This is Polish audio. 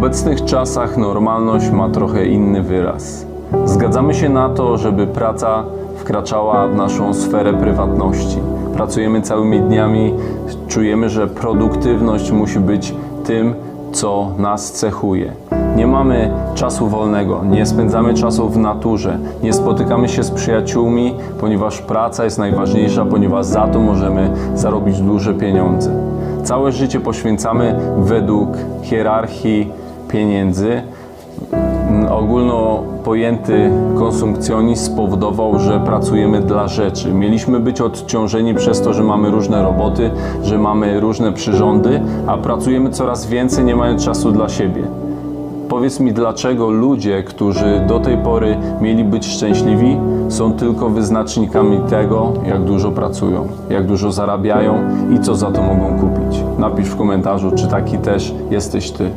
obecnych czasach normalność ma trochę inny wyraz. Zgadzamy się na to, żeby praca wkraczała w naszą sferę prywatności. Pracujemy całymi dniami, czujemy, że produktywność musi być tym, co nas cechuje. Nie mamy czasu wolnego, nie spędzamy czasu w naturze, nie spotykamy się z przyjaciółmi, ponieważ praca jest najważniejsza, ponieważ za to możemy zarobić duże pieniądze. Całe życie poświęcamy według hierarchii pieniędzy. Ogólno pojęty konsumpcjonizm spowodował, że pracujemy dla rzeczy. Mieliśmy być odciążeni przez to, że mamy różne roboty, że mamy różne przyrządy, a pracujemy coraz więcej, nie mając czasu dla siebie. Powiedz mi, dlaczego ludzie, którzy do tej pory mieli być szczęśliwi, są tylko wyznacznikami tego, jak dużo pracują, jak dużo zarabiają i co za to mogą kupić? Napisz w komentarzu, czy taki też jesteś ty.